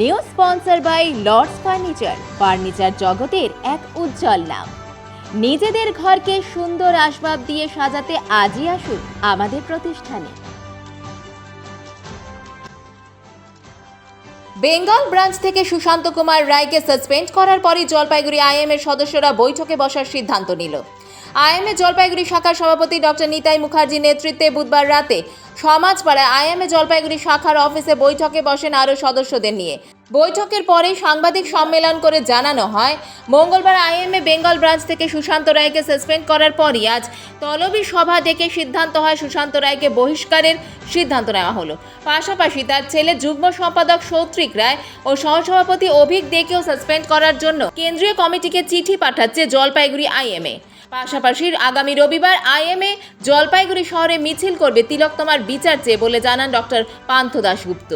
New sponsor by Lords furniture. Furniture জগতের এক উজ্জ্বল নাম। নিজেদের ঘরকে সুন্দর আসবাব দিয়ে সাজাতে আজই আসুন আমাদের প্রতিষ্ঠানে। বেঙ্গল ব্রাঞ্চ থেকে সুশান্ত কুমার রায়কে সাসপেন্ড করার পরে জলপাইগুড়ি আইএম এর সদস্যরা বৈঠকে বসার সিদ্ধান্ত নিল। আইএমএ জলপাইগুড়ি শাখার সভাপতি ডক্টর নিতাই মুখার্জির নেতৃত্বে বুধবার রাতে সমাজপাড়ায় আইএমএ জলপাইগুড়ি শাখার অফিসে বৈঠকে বসেন আরও সদস্যদের নিয়ে। বৈঠকের পরেই সাংবাদিক সম্মেলন করে জানানো হয়, মঙ্গলবার আইএমএ বেঙ্গল ব্রাঞ্চ থেকে সুশান্ত রায়কে সাসপেন্ড করার পরই আজ তলবি সভা ডেকে সিদ্ধান্ত হয় সুশান্ত রায়কে বহিষ্কারের সিদ্ধান্ত নেওয়া হলো। পাশাপাশি তার ছেলে যুগ্ম সম্পাদক সৌত্রিক রায় ও সহসভাপতি অভিক দেকেও সাসপেন্ড করার জন্য কেন্দ্রীয় কমিটিকে চিঠি পাঠাচ্ছে জলপাইগুড়ি আইএমএ। পাশাপাশি আগামী রবিবার আইএমএ জলপাইগুড়ি শহরে মিছিল করবে তিলকতমার বিচার চেয়ে বলে জানান ডক্টর পান্থ দাশগুপ্ত।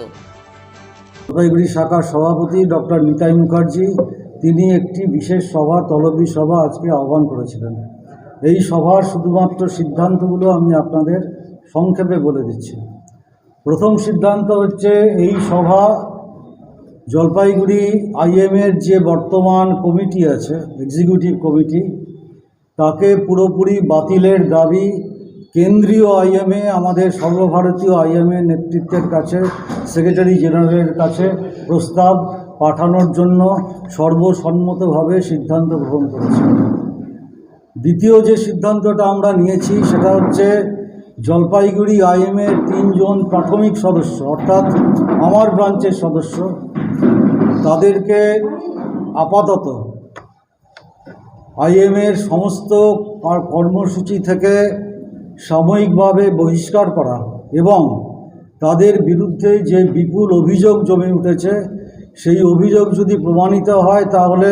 জলপাইগুড়ি শাখার সভাপতি ডক্টর নিতাই মুখার্জি, তিনি একটি বিশেষ সভা, তলবি সভা আজকে আহ্বান করেছিলেন। এই সভার শুধুমাত্র সিদ্ধান্তগুলো আমি আপনাদের সংক্ষেপে বলে দিচ্ছি। প্রথম সিদ্ধান্ত হচ্ছে, এই সভা জলপাইগুড়ি আইএমের যে বর্তমান কমিটি আছে এক্সিকিউটিভ কমিটি তাকে পুরোপুরি বাতিলের দাবি কেন্দ্রীয় আইএমএ, আমাদের সর্বভারতীয় আইএমএ নেতৃত্বের কাছে, সেক্রেটারি জেনারেলের কাছে প্রস্তাব পাঠানোর জন্য সর্বসম্মতভাবে সিদ্ধান্ত গ্রহণ করেছে। দ্বিতীয় যে সিদ্ধান্তটা আমরা নিয়েছি, সেটা হচ্ছে জলপাইগুড়ি আইএমের তিনজন প্রাথমিক সদস্য, অর্থাৎ আমার ব্রাঞ্চের সদস্য, তাদেরকে আপাতত আইএমের সমস্ত কর্মসূচি থেকে সাময়িকভাবে বহিষ্কার করা এবং তাদের বিরুদ্ধে যে বিপুল অভিযোগ জমে উঠেছে, সেই অভিযোগ যদি প্রমাণিত হয়, তাহলে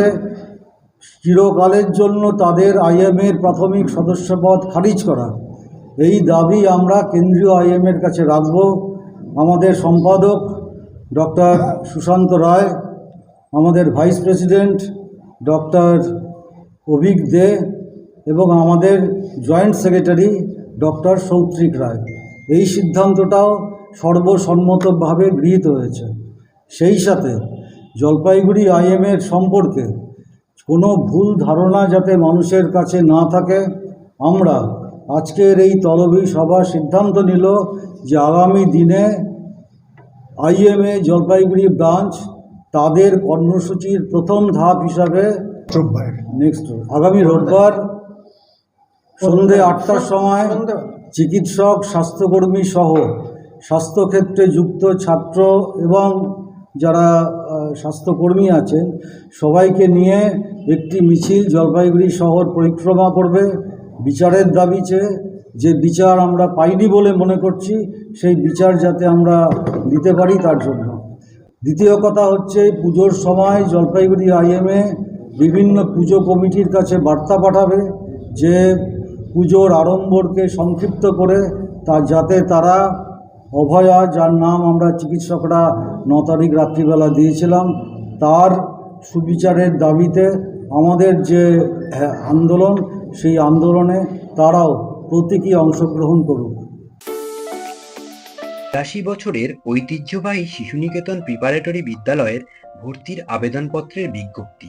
চিরকালের জন্য তাদের আইএমের প্রাথমিক সদস্যপদ খারিজ করা। এই দাবি আমরা কেন্দ্রীয় আইএমের কাছে রাখব। আমাদের সম্পাদক ডক্টর সুশান্ত রায়, আমাদের vice president doctor Abhik De এবং আমাদের joint secretary doctor Soutrik Roy. এই সিদ্ধান্তটাও সর্বসম্মতভাবে গৃহীত হয়েছে। সেই সাথে জলপাইগুড়ি আইএমের সম্পর্কে কোনো ভুল ধারণা যাতে মানুষের কাছে না থাকে, আমরা আজকের এই তলবি সভা সিদ্ধান্ত নিল যে আগামী দিনে আইএমএ জলপাইগুড়ি ব্রাঞ্চ তাদের কর্মসূচির প্রথম ধাপ হিসাবে রোববার নেক্সট আগামী রোববার সন্ধে আটটার সময় চিকিৎসক স্বাস্থ্যকর্মী সহ স্বাস্থ্যক্ষেত্রে যুক্ত ছাত্র এবং যারা স্বাস্থ্যকর্মী আছেন সবাইকে নিয়ে একটি মিছিল জলপাইগুড়ি শহর পরিক্রমা করবে। বিচারের দাবি চেয়ে যে বিচার আমরা পাইনি বলে মনে করছি সেই বিচার যাতে আমরা দিতে পারি তার জন্য। দ্বিতীয় কথা হচ্ছে পুজোর সময় জলপাইগুড়ি আইএমএ বিভিন্ন পুজো কমিটির কাছে বার্তা পাঠাবে যে পুজোর আড়ম্বরকে সংক্ষিপ্ত করে তা যাতে তারা অভয়া যার নাম আমরা চিকিৎসকরা ন তারিখ রাত্রিবেলা দিয়েছিলাম তার সুবিচারের দাবিতে আমাদের যে হ্যাঁ, আন্দোলন সেই আন্দোলনে তারাও প্রতীকী অংশগ্রহণ করুক। বিরাশি বছরের ঐতিহ্যবাহী শিশুনিকেতন প্রিপারেটরি বিদ্যালয়ের ভর্তির আবেদনপত্রের বিজ্ঞপ্তি।